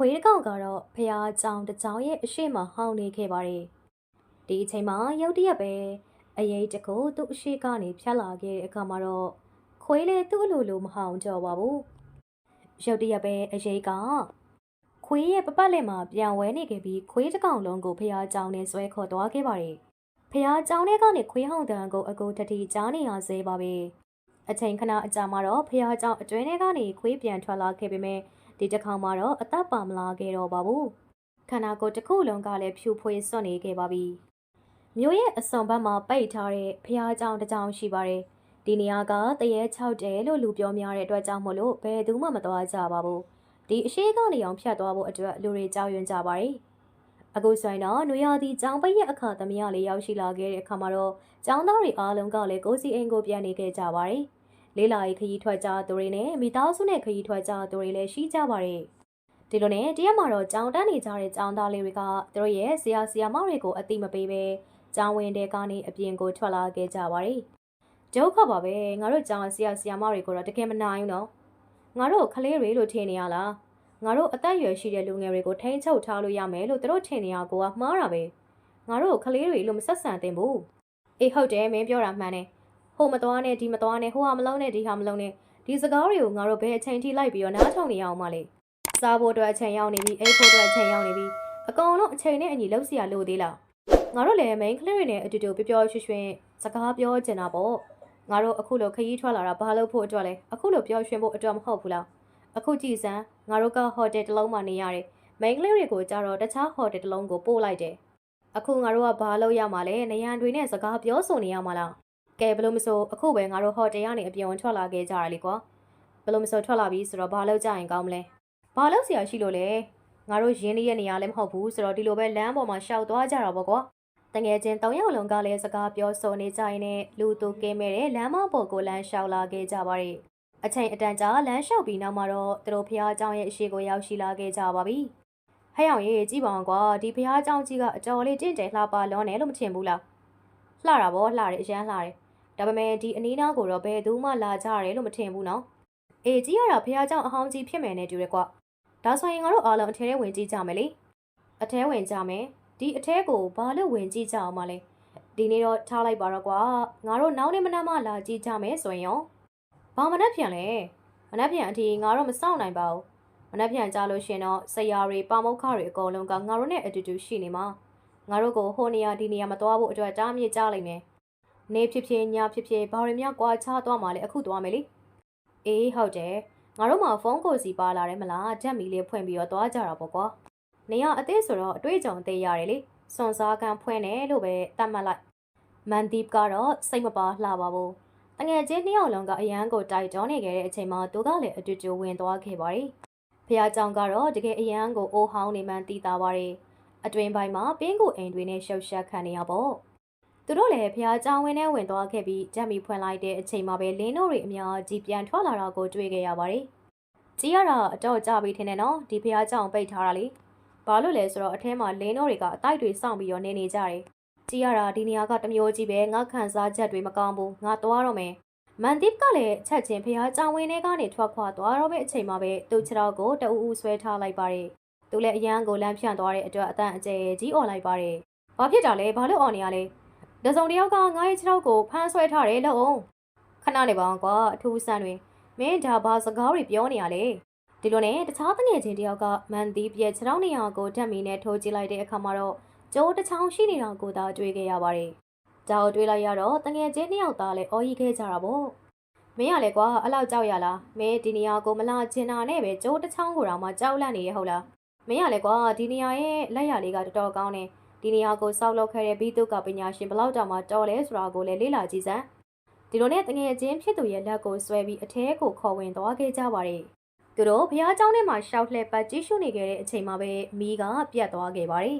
ခွေးတစ်ကောင်ကတော့ဖះကြောင်တစ်ကြောင်ရဲ့အရှိမဟောင်းနေခဲ့ပါတယ်ဒီအချိန်မှာရုတ်တရက်ပဲအရေးတကူသူ့အရှိကနေဖြတ်လာခဲ့တဲ့အခါမှာတော့ခွေးလည်းသူ့အလိုလိုမဟောင်းကြပါဘူးရုတ်တရက်ပဲအရေးကခွေးရဲ့ပပတ်လက်မှာပြန်ဝဲနေခဲ့ပြီးခွေးတစ်ကောင်လုံးကိုဖះကြောင်နဲ့ဆွဲခေါ်သွားခဲ့ပါတယ်ဖះကြောင်ထဲကနေခွေးဟောင်းတန်ကိုအကိုတတိကြားနေရစေပါပဲအချိန်ခဏအကြာမှာတော့ဖះကြောင်အတွင်းထဲကနေခွေးပြန်ထွက်လာခဲ့ပေမဲ့ ဒီတစ်ခါမှတော့အသက်ပါမလာခဲ့တော့ပါဘူးခန္ဓာကိုယ်တစ်ခုလုံးကလည်းဖြူဖွေးစွန့်နေခဲ့ပါပြီမြို့ရဲ့အစွန်ဘက်မှာပိတ်ထားတဲ့ဖျားကြောင်တစ်ကြောင်ရှိပါတယ်ဒီနေရာကတရေ6တဲလို့လူပြောများတဲ့အတွက်ကြောင့်မို့လို့ဘယ်သူမှမသွားကြပါဘူးဒီအရှိကနေအောင်ဖြတ်သွားဖို့အတွက်လူတွေကြောက်ရွံ့ကြပါတယ်အခုဆိုရင်တော့နွေရာသီကျောင်းပိတ်ရဲ့အခါသမယလေးရောက်ရှိလာခဲ့တဲ့အခါမှာတော့ကျောင်းသားတွေအားလုံးကလည်းကိုစီအိမ်ကိုပြန်နေခဲ့ကြပါတယ် လေးလာရေးခရီးထွက်ကြသူတွေနဲ့မိသားစုနဲ့ခရီးထွက်ကြသူတွေလည်းရှိကြပါတယ်။ဒီလိုနဲ့တရက်မှာတော့ကြောင်တန်းနေကြတဲ့ကြောင်သားလေးတွေကသူတို့ရဲ့ဆရာဆရာမတွေကိုအတိမပေးပဲကြောင်ဝင်တဲ့ကနေအပြင်ကိုထွက်လာခဲ့ကြပါတယ်။ဒုက္ခပါပဲငါတို့ကြောင်ဆရာဆရာမတွေကိုတော့တကယ်မနိုင်ဘူးနော်။ငါတို့ကလေးတွေလို့ထင်နေရလား။ငါတို့အသက်အရွယ်ရှိတဲ့လူငယ်တွေကိုထိန်းချုပ်ထားလို့ရမယ်လို့သူတို့ထင်နေရကိုကမှားတာပဲ။ငါတို့ကလေးတွေလို့မဆက်ဆံသင့်ဘူး။အေးဟုတ်တယ်မင်းပြောတာမှန်တယ်။ ဟိုမသွားနဲ့ဒီမသွားနဲ့ဟိုဟာမလုံးနဲ့ဒီဟာမလုံးနဲ့ဒီစကားတွေကိုငါတို့ဘယ်အချိန်ထိလိုက်ပြီးတော့နားထောင်နေရအောင်မလဲစားဖို့အတွက်အချိန်ရောက်နေပြီအိတ်ဖို့အတွက်အချိန်ရောက်နေပြီအကောင်လုံးအချိန်နဲ့အညီလှုပ်เสียလို့သေးလားငါတို့လည်း main ကလေးတွေနဲ့အတူတူပျော်ပျော်ရွှင်ရွှင်စကားပြောချင်တာပေါ့ငါတို့အခုလိုခရီးထွက်လာတာဘာလို့ဖို့အတွက်လဲအခုလိုပျော်ရွှင်ဖို့အတွက်မဟုတ်ဘူးလားအခုကြည်စမ်းငါတို့ကဟိုတယ်တစ်လုံးမှာနေရတယ် main ကလေးတွေကိုကြတော့တခြားဟိုတယ်တစ်လုံးကိုပို့လိုက်တယ်အခုငါတို့ကဘာလုပ်ရမှာလဲနေရန်တွေနဲ့စကားပြောဆိုနေရမှာလား ကဲဘလို့မဆိုအခုပဲငါတို့ဟိုတယ်ကနေအပြင်ဝင်ထွက်လာခဲ့ကြရလေကွာဘလို့မဆိုထွက်လာပြီဆိုတော့ဘာလုပ်ကြရင်ကောင်းမလဲဘာလုပ်စရာရှိလို့လဲငါတို့ရင်းနှီးရဲ့နေရာလည်းမဟုတ်ဘူးဆိုတော့ဒီလိုပဲလမ်းပေါ်မှာရှောက်သွားကြတာပေါ့ကွာတငယ်ချင်း၃ယောက်လုံးကလည်းစကားပြောဆိုနေကြရင်လည်းလူသူကင်းမဲ့တဲ့လမ်းမပေါ်ကိုလမ်းလျှောက်လာခဲ့ကြပါတယ်အချိန်အတန်ကြာလမ်းလျှောက်ပြီးနောက်မှာတော့သူတို့ဖះเจ้าရဲ့အရှိကိုရောက်ရှိလာခဲ့ကြပါပြီဟဲ့အောင်ရေးကြည့်ပါအောင်ကွာဒီဖះเจ้าကြီးကအတော်လေးတင့်တယ်လှပလွန်တယ်လို့မထင်ဘူးလားလှတာဗောလှတယ်အရန်လှတယ် ဒါပေမဲ့ဒီအနီးနားကိုတော့ဘယ်သူမှလာကြရတယ်လို့မထင်ဘူးနော်။အေးကြီးရတာဖះเจ้าအဟောင်းကြီးဖြစ်မယ်နဲ့တူတယ်ကွ။ဒါဆိုရင်ငါတို့အားလုံးအထဲထဲဝင်ကြည့်ကြမယ်လေ။အထဲဝင်ကြမယ်။ဒီအထဲကိုဘာလို့ဝင်ကြည့်ကြအောင်မလဲ။ဒီနေ့တော့ထားလိုက်ပါတော့ကွာ။ငါတို့နောက်နေ့မနက်မှလာကြည့်ကြမယ်ဆိုရင်ရော။ဘာမနှက်ပြန်လဲ။မနှက်ပြန်အထိငါတို့မစောင့်နိုင်ပါဘူး။မနှက်ပြန်ကြလို့ရှင်တော့ဆရာတွေပါမုတ်ခတွေအကုန်လုံးကငါတို့နဲ့အတူတူရှိနေမှာ။ငါတို့ကိုဟိုနေရာဒီနေရာမသွားဖို့အတွက်တားမြစ်ကြလိမ့်မယ်။ နေဖြစ်ဖြစ်ညဖြစ်ဖြစ်ဘာတွေများကွာခြားသွားမှလဲအခုသွားမယ်လေအေးဟုတ်တယ်ငါတို့မှဖုန်းကိုစီပါလာတယ်မလားဂျက်မီလေးဖွင့်ပြီးတော့သွားကြတာပေါ့ကွာနေရအသေးဆိုတော့အတွေ့အကြုံသေးရတယ်လေစွန်စားကန်ဖွင့်တယ်လို့ပဲတတ်မှတ်လိုက်မန်ဒီပ်ကတော့စိတ်မပါလှပါဘူးတငယ်ချင်းနှစ်ယောက်လုံးကအရန်ကိုတိုက်တွန်းနေခဲ့တဲ့အချိန်မှာသူကလည်းအတူတူဝင်သွားခဲ့ပါတယ်ဖះကြောင်ကတော့တကယ်အရန်ကိုအိုးဟောင်းနေမှန်းသိတာပါတယ်အတွင်ပိုင်းမှာပင်းကိုအိမ်တွေနဲ့ရှောက်ရှက်ခံနေရပေါ့ သူတို့လည်းဖះကြောင်ဝင်းထဲဝင်သွားခဲ့ပြီးဂျက်မီဖွင့်လိုက်တဲ့အချိန်မှာပဲလင်းတို့တွေအများကြီးပြန်ထွက်လာတာကိုတွေ့ခဲ့ရပါတယ်။ကြီးရတာအတော့ကြပြီထင်တယ်နော်ဒီဖះကြောင်ပိတ်ထားတာလေ။ဘာလို့လဲဆိုတော့အထဲမှာလင်းတို့တွေကအတိုက်တွေစောင့်ပြီးတော့နေနေကြတယ်။ကြီးရတာဒီနေရာကတမျိုးကြီးပဲငါခံစားချက်တွေမကောင်းဘူးငါသွားတော့မယ်။မန်ဒီပ်ကလည်းချက်ချင်းဖះကြောင်ဝင်းထဲကနေထွက်ခွာသွားတော့မယ့်အချိန်မှာပဲသူ့ခြေထောက်ကိုတအူးအူးဆွဲထားလိုက်ပါတယ်။သူလည်းအရန်ကိုလမ်းဖြန့်သွားတဲ့အတွက်အတန်အကျယ်ကြီးអော်လိုက်ပါတယ်။ဘာဖြစ်တာလဲဘာလို့អော်နေရလဲ။ တစုံတစ်ယောက်ကငါ့ရဲ့ခြေထောက်ကိုဖမ်းဆွဲထားတယ်လို့အောင်ခဏနေပါအောင်ကွာအထူးဆန်းတွင်မင်းဒါဘာစကားတွေပြောနေရလဲဒီလိုနဲ့တခြားတငယ်ချင်းတယောက်ကမန်ဒီပြက်ခြေထောက်နေရာကိုဓာတ်မီနဲ့ထိုးကြည့်လိုက်တဲ့အခါမှာတော့ကျိုးတစ်ချောင်းရှိနေတာကိုသာတွေ့ခဲ့ရပါတယ်ဒါကိုတွေ့လိုက်ရတော့တငယ်ချင်းနှစ်ယောက်သားလည်းအော်ရီခဲ့ကြတာပေါ့မင်းရလေကွာအဲ့လောက်ကြောက်ရလားမင်းဒီနေရာကိုမလာချင်တာနဲ့ပဲကျိုးတစ်ချောင်းကိုတော့မှကြောက်လန့်နေရဟုတ်လားမင်းရလေကွာဒီနေရာရဲ့လက်ရလေးကတော်တော်ကောင်းတယ် ဒီနေရာကိုစောက်လုပ်ခဲ့တဲ့ဘီတုကပညာရှင်ဘလောက်တောင်မှတော်လဲဆိုတာကိုလည်းလေ့လာကြည့်စမ်းဒီလိုနဲ့တငယ်ချင်းဖြစ်သူရဲ့လက်ကိုဆွဲပြီးအထဲကိုခေါ်ဝင်သွားခဲ့ကြပါတယ်သူတို့ဘုရားကျောင်းထဲမှာရှောက်လှဲပတ်ကြည့်ရှုနေခဲ့တဲ့အချိန်မှာပဲမီးကပြတ်သွားခဲ့ပါတယ်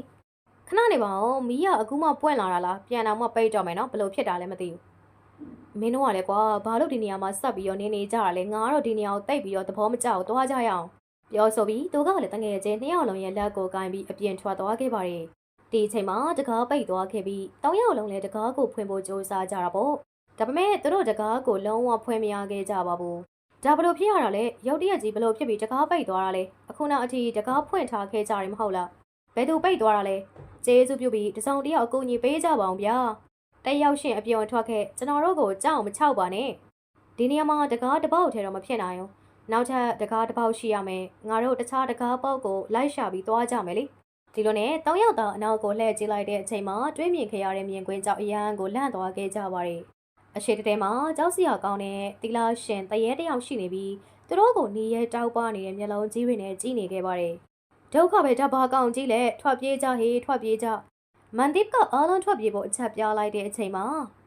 ခဏနေပါဦးမီးကအခုမှပွင့်လာတာလားပြန်တော့မှပိတ်တော့မယ်နော်ဘယ်လိုဖြစ်တာလဲမသိဘူးမင်းတို့ကလည်းကွာဘာလို့ဒီနေရာမှာဆက်ပြီးတော့နေနေကြတာလဲငါကတော့ဒီနေရာကိုတိတ်ပြီးတော့သဘောမကျအောင်သွားကြရအောင်ပြောဆိုပြီးသူကလည်းတငယ်ချင်းနှစ်ယောက်လုံးရဲ့လက်ကိုကင်ပြီးအပြင်ထွက်သွားခဲ့ပါတယ် ဒီအချိန်မှာတကားပိတ်သွားခဲ့ပြီးတောင်းယောက်လုံးလည်းတကားကိုဖွင့်ဖို့ကြိုးစားကြတာပေါ့ဒါပေမဲ့သူတို့တကားကိုလုံးဝဖွင့်မရခဲ့ကြပါဘူးဒါဘလို့ဖြစ်ရတာလဲရုတ်တရက်ကြီးဘလို့ဖြစ်ပြီးတကားပိတ်သွားတာလဲအခုနောက်အထိတကားဖွင့်ထားခဲ့ကြတယ်မဟုတ်လားဘယ်သူပိတ်သွားတာလဲကျေးဇူးပြုပြီးတစုံတယောက်အကူအညီပေးကြပါအောင်ဗျာတက်ရောက်ရှင်အပြုံထွက်ခဲ့ကျွန်တော်တို့ကိုကြောက်မချောက်ပါနဲ့ဒီနေရာမှာတကားတစ်ပေါက်ထဲတော့မဖြစ်နိုင်ဘူးနောက်ထပ်တကားတစ်ပေါက်ရှိရမယ်ငါတို့တခြားတကားပေါက်ကိုလိုက်ရှာပြီးသွားကြမယ်လေ ဒီလိုနဲ့တောင်းရောက်သားအနောက်ကိုလှည့်ကြည့်လိုက်တဲ့အချိန်မှာတွေးမြင်ခဲ့ရတဲ့မြင်ကွင်းကြောင့်အရန်ကိုလန့်သွားခဲ့ကြပါတယ်အရှိတတဲမှာကြောက်စရာကောင်းတဲ့တီလာရှင်တရေတယောက်ရှိနေပြီးသူတို့ကိုနေရဲတောက်ပနေတဲ့မျက်လုံးကြီးတွေနဲ့ကြည့်နေခဲ့ပါတယ်ဒုက္ခပဲတဘာကောင်ကြီးလဲထွက်ပြေးကြဟေးထွက်ပြေးကြမန်ဒစ်ကအားလုံးထွက်ပြေးဖို့အချက်ပြလိုက်တဲ့အချိန်မှာ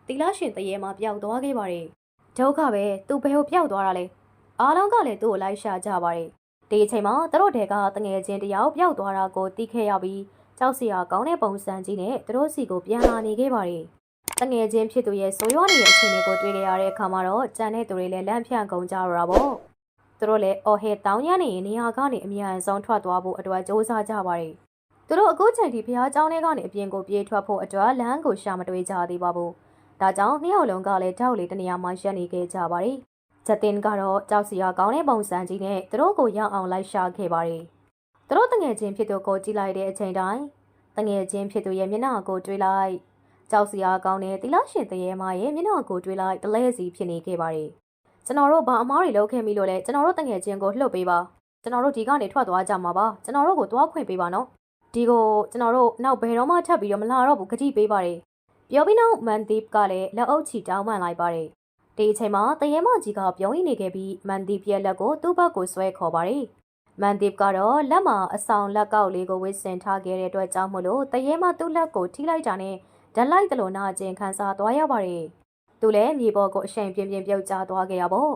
တီလာရှင်တရေမှာပျောက်သွားခဲ့ပါတယ်ဒုက္ခပဲသူဘယ်ကိုပျောက်သွားတာလဲအားလုံးကလည်းသူ့ကိုလိုက်ရှာကြပါတယ် ဒီအချိန်မှာသူတို့တဲကတငယ်ချင်းတယောက်ပျောက်သွားတာကိုသိခဲ့ရပြီးကြောက်စရာကောင်းတဲ့ပုံစံကြီးနဲ့သူတို့စီကိုပြန်လာနေခဲ့ပါတယ်တငယ်ချင်းဖြစ်သူရဲ့ဆိုးရွားနေတဲ့အခြေအနေကိုတွေ့ကြရတဲ့အခါမှာတော့ကြံတဲ့သူတွေလည်းလန့်ဖြန့်ကုန်ကြတော့တာပေါ့သူတို့လည်းအော်ဟဲတောင်းရနေရင်နေရာကနေအမြန်ဆုံးထွက်သွားဖို့အတွက်စ조사ကြပါတယ်သူတို့အခုချိန်ထိဖျားเจ้าထဲကနေအပြင်ကိုပြေးထွက်ဖို့အတွက်လမ်းကိုရှာမတွေ့ကြသေးပါဘူးဒါကြောင့်နှစ်ယောက်လုံးကလည်းတောက်လေးတနေရာမှာရပ်နေခဲ့ကြပါတယ် ဂျတင်ကတော့ကြောက်စရာကောင်းတဲ့ပုံစံကြီးနဲ့သူတို့ကိုရောက်အောင်လိုက်ရှာခဲ့ပါတယ်သူတို့တငယ်ချင်းဖြစ်သူကိုကြည့်လိုက်တဲ့အချိန်တိုင်းတငယ်ချင်းဖြစ်သူရဲ့မျက်နှာကိုတွေးလိုက်ကြောက်စရာကောင်းတဲ့တီလာရှင်တရေမရဲ့မျက်နှာကိုတွေးလိုက်တလဲစီဖြစ်နေခဲ့ပါတယ်ကျွန်တော်တို့ဘာအမားတွေလုပ်ခဲ့မိလို့လဲကျွန်တော်တို့တငယ်ချင်းကိုလှုပ်ပေးပါကျွန်တော်တို့ဒီကနေထွက်သွားကြမှာပါကျွန်တော်တို့ကိုသွားခွင့်ပေးပါနော်ဒီကိုကျွန်တော်တို့နောက်ဘယ်တော့မှထပ်ပြီးတော့မလာတော့ဘူးဂတိပေးပါတယ်ပြောပြီးနောက်မန်ဒီပ်ကလည်းလက်အုပ်ချီတောင်းပန်လိုက်ပါတယ် ဒီအချိန်မှာတရေမကြီးကပြုံးရင်းနေခဲ့ပြီးမန်ဒီပ်ရဲ့လက်ကိုသူ့ဘက်ကိုဆွဲခေါ်ပါတယ်မန်ဒီပ်ကတော့လက်မှာအဆောင်လက်ကောက်လေးကိုဝစ်စင်ထားခဲ့တဲ့အတွက်ကြောင့်မလို့တရေမသူ့လက်ကိုထိလိုက်တာနဲ့ဓာတ်လိုက်တလို့နာကျင်ခန်းစားသွားရပါတယ်သူလည်းမြေပေါ်ကိုအရှိန်ပြင်းပြင်းပြုတ်ကျသွားခဲ့ရပေါ့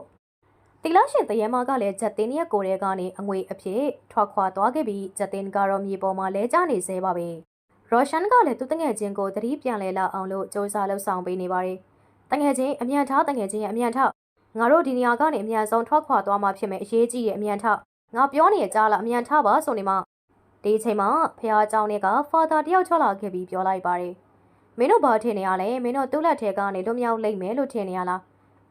တီလာရှင်တရေမကလည်းဂျက်တင်ရဲ့ကိုယ်ထဲကနေအငွေအဖြစ်ထွက်ခွာသွားခဲ့ပြီးဂျက်တင်ကတော့မြေပေါ်မှာလဲကျနေသေးပါပဲရော်ရှန်ကလည်းသူတငယ်ချင်းကိုသတိပြန်လဲလာအောင်လို့စ조사လှုပ်ဆောင်ပေးနေပါတယ် တငယ်ချင်းအမြန်ထားတငယ်ချင်းရဲ့အမြန်ထားငါတို့ဒီနေရာကနေအမြန်ဆုံးထွက်ခွာသွားမှဖြစ်မယ်အရေးကြီးရဲ့အမြန်ထားငါပြောနေရကြားလားအမြန်ထားပါဆိုနေမှဒီအချိန်မှာဖះเจ้าနဲ့ကဖာသာတယောက်ချလာခဲ့ပြီးပြောလိုက်ပါတယ်မင်းတို့ဘာထင်နေရလဲမင်းတို့သူ့လက်ထဲကနေလွတ်မြောက်လိမ့်မယ်လို့ထင်နေရလား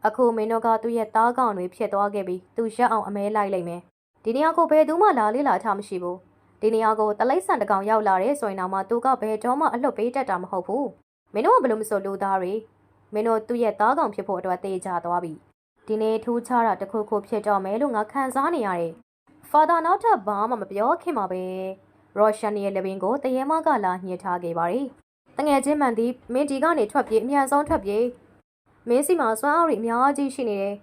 အခုမင်းတို့ကသူ့ရဲ့သားကောင်တွေဖြစ်သွားခဲ့ပြီးသူရက်အောင်အမဲလိုက်လိမ့်မယ်ဒီနေရာကိုဘယ်သူမှလာလေးလာထားမရှိဘူးဒီနေရာကိုတလိမ့်ဆန်တကောင်ရောက်လာတဲ့ဆိုရင်တော့မှသူကဘယ်တော့မှအလွတ်ပေးတတ်တာမဟုတ်ဘူးမင်းတို့ကဘယ်လိုမဆိုလူသားတွေ မင်းတို့သူ့ရဲ့သားကောင်ဖြစ်ဖို့အတွက်တေးကြသွားပြီဒီနေ့ထူးခြားတာတစ်ခုခုဖြစ်တော့မယ်လို့ငါခံစားနေရတယ်ဖာသာနောက်ထပ်ဘာမှမပြောခင်မှာပဲရော့ရှန်ရဲ့လက်ပင်ကိုတရေမကလာညှစ်ထားခဲ့ပါတယ်တငယ်ချင်းမှန်သည်မင်းဒီကနေထွက်ပြေးအမြန်ဆုံးထွက်ပြေးမင်းစီမှာစွမ်းအားတွေအများကြီးရှိနေတယ်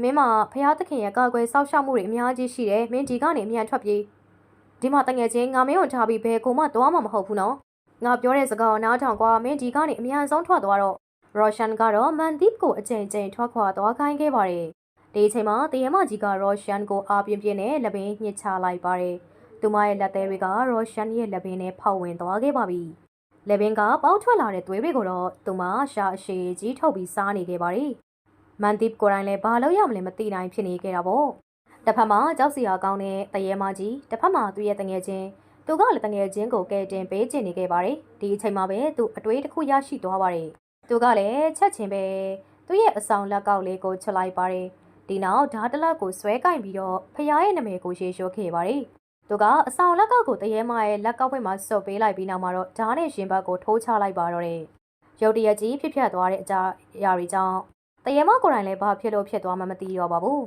မင်းမှာဖရာသခင်ရဲ့ကာကွယ်စောင့်ရှောက်မှုတွေအများကြီးရှိတယ်မင်းဒီကနေအမြန်ထွက်ပြေးဒီမှာတငယ်ချင်းငါမင်းကိုထားပြီးဘယ်ကိုမှသွားမှာမဟုတ်ဘူးနော်ငါပြောတဲ့စကားကိုနားထောင်ကွာမင်းဒီကနေအမြန်ဆုံးထွက်သွားတော့ ရောရှန်ကတော့မန်ဒီပ်ကိုအကြိမ်ကြိမ်ထွက်ခွာသွားခိုင်းခဲ့ပါတယ်ဒီအချိန်မှာတရေမကြီးကရောရှန်ကိုအားပြင်းပြင်းနဲ့လက်ပင်ညှစ်ချလိုက်ပါတယ်သူမရဲ့လက်သေးတွေကရောရှန်ရဲ့လက်ပင်နဲ့ဖောက်ဝင်သွားခဲ့ပါပြီလက်ပင်ကပေါက်ထွက်လာတဲ့သွေးတွေကိုတော့သူမရှာအရှိကြီးထုတ်ပြီးစားနေခဲ့ပါတယ်မန်ဒီပ်ကိုယ်တိုင်လည်းဘာလို့ရမလဲမသိနိုင်ဖြစ်နေခဲ့တာပေါ့တစ်ဖက်မှာကြောက်စီရကောင်းတဲ့တရေမကြီးတစ်ဖက်မှာသူ့ရဲ့တငယ်ချင်းသူကလည်းတငယ်ချင်းကိုကဲတင်ပေးချင်နေခဲ့ပါတယ်ဒီအချိန်မှာပဲသူအတွေးတစ်ခုရရှိသွားပါတယ် သူကလည်းချက်ချင်းပဲသူ့ရဲ့အဆောင်လက်ကောက်လေးကိုချလိုက်ပါတယ်ဒီနောက်ဓာတ်တလက်ကိုဆွဲကင်ပြီးတော့ဖရားရဲ့နာမည်ကိုရေလျှောခဲ့ပါတယ်သူကအဆောင်လက်ကောက်ကိုတရေမရဲ့လက်ကောက်ဝက်မှာစုပ်ပေးလိုက်ပြီးနောက်မှာတော့ဓာတ်နဲ့ရှင်ဘတ်ကိုထိုးချလိုက်ပါတော့တယ်ရုတ်တရက်ကြီးဖြစ်ဖြတ်သွားတဲ့အကြာအရာတွေကြောင့်တရေမကိုယ်တိုင်လည်းဘာဖြစ်လို့ဖြစ်သွားမှမသိတော့ပါဘူး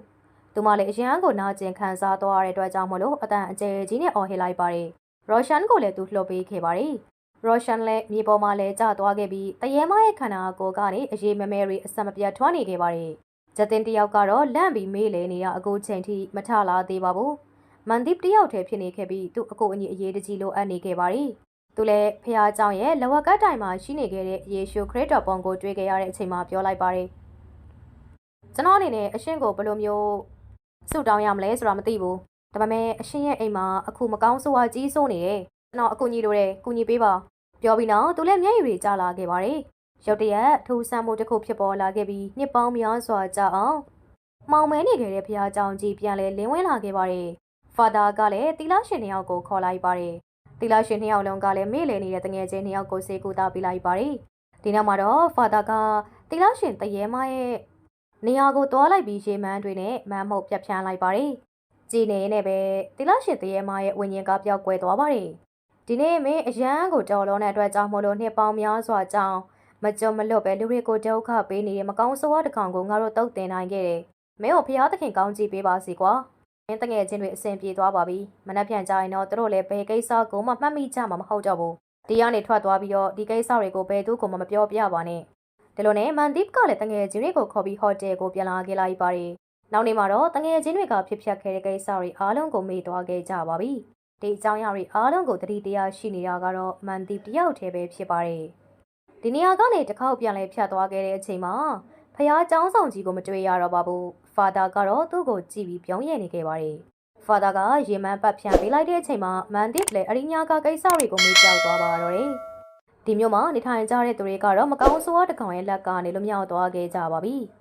သူမလည်းအရန်ကိုနာကျင်ခံစားသွားရတဲ့အတွက်ကြောင့်မလို့အတန်အကျယ်ကြီးနဲ့အော်ဟစ်လိုက်ပါတယ်ရောရှန်ကိုလည်းသူလှုပ်ပေးခဲ့ပါတယ် ရောရှန်လည်းမြေပေါ်မှာလည်းကျသွားခဲ့ပြီးတရေမရဲ့ခန္ဓာကိုယ်ကနေအရေးမမဲတွေအဆက်မပြတ်ထွားနေခဲ့ပါတယ်ဂျတင်တယောက်ကတော့လန့်ပြီးမေးလေနေရအခုချိန်ထိမထလာသေးပါဘူးမန်ဒီပ်တယောက်တည်းဖြစ်နေခဲ့ပြီးသူ့အကိုအညီအရေးတကြီးလိုအပ်နေခဲ့ပါတယ်သူလည်းဖះเจ้าရဲ့လဝကတ်တိုင်မှာရှိနေခဲ့တဲ့ယေရှုခရစ်တော်ပုံကိုတွေ့ခဲ့ရတဲ့အချိန်မှာပြောလိုက်ပါတယ်ကျွန်တော်အနေနဲ့အရှင်ကိုဘယ်လိုမျိုးဆုတောင်းရမလဲဆိုတာမသိဘူးဒါပေမဲ့အရှင်ရဲ့အိမ်မှာအခုမကောင်းဆိုးဝါးကြီးဆိုးနေတယ်ကျွန်တော်အကူကြီးလိုတယ်ကူညီပေးပါ ပြောပြီးနောက်သူလည်းမျက်ရည်တွေကျလာခဲ့ပါတယ်။ရုတ်တရက်ထူဆန်းမှုတစ်ခုဖြစ်ပေါ်လာခဲ့ပြီးနှစ်ပေါင်းများစွာကြာအောင်မောင်မဲနေခဲ့တဲ့ဘုရားကျောင်းကြီးပြန်လဲလင်းဝင်လာခဲ့ပါတယ်။ဖာသာကလည်းတီလာရှင်နှစ်ယောက်ကိုခေါ်လိုက်ပါတယ်။တီလာရှင်နှစ်ယောက်လုံးကလည်းမေ့လည်နေတဲ့တငယ်ချင်းနှစ်ယောက်ကိုစေကူတာပေးလိုက်ပါတယ်။ဒီနောက်မှာတော့ဖာသာကတီလာရှင်တရေမရဲ့နေရာကိုသွားလိုက်ပြီးရေမန်းတွေနဲ့မမ်းမှုတ်ပြတ်ဖြန်းလိုက်ပါတယ်။ကြည်နေနဲ့ပဲတီလာရှင်တရေမရဲ့ဝิญဉ္ဇဉ်ကပျောက်ကွယ်သွားပါတယ်။ ဒီနေ့မင်းအရန်ကိုတော်လုံးတဲ့အတွက်ကြောင့်မလို့နှစ်ပေါင်းများစွာကြောင်းမကြုံမလွတ်ပဲလူတွေကိုဒုက္ခပေးနေတဲ့မကောင်းဆိုးဝါးတစ်ကောင်ကိုငါတို့တုတ်တင်နိုင်ခဲ့တယ်မင်းကိုဖျားသခင်ကောင်းကြည့်ပေးပါစီကွာမင်းတငယ်ချင်းတွေအဆင်ပြေသွားပါပြီမနှက်ပြန်ကြရင်တော့သူတို့လည်းဘယ်ကိစ္စကိုမှမှတ်မိကြမှာမဟုတ်တော့ဘူးဒီကနေထွက်သွားပြီးတော့ဒီကိစ္စတွေကိုဘယ်သူမှမပြောပြပါနဲ့ဒီလိုနဲ့မန်ဒီပ်ကလည်းတငယ်ချင်းတွေကိုခေါ်ပြီးဟိုတယ်ကိုပြန်လာခဲ့လိုက်ပါတယ်နောက်နေ့မှာတော့တငယ်ချင်းတွေကဖြစ်ပျက်ခဲ့တဲ့ကိစ္စတွေအားလုံးကိုမေ့သွားခဲ့ကြပါပြီ ဒီအကြောင်းအရာတွေအားလုံးကိုတတိတရားရှိနေတာကတော့မန်ဒီပ်တယောက်တည်းပဲဖြစ်ပါတယ်ဒီနေရာကနေတစ်ခေါက်ပြန်လဲဖြတ်သွားခဲ့တဲ့အချိန်မှာဖះเจ้าဆောင်ကြီးကိုမတွေ့ရတော့ပါဘူးဖာသာကတော့သူ့ကိုကြည့်ပြီးပြောင်းရည်နေခဲ့ပါတယ်ဖာသာကရေမန်းပတ်ဖြန့်ပေးလိုက်တဲ့အချိန်မှာမန်ဒီပ်လည်းအရိညာကကိစ္စတွေကိုမေ့ပြောက်သွားပါတော့တယ်ဒီမျိုးမှာနေထိုင်ကြတဲ့သူတွေကတော့မကောင်းဆိုးဝါးတစ်ကောင်ရဲ့လက်ကနေလွမြောက်သွားခဲ့ကြပါပြီ။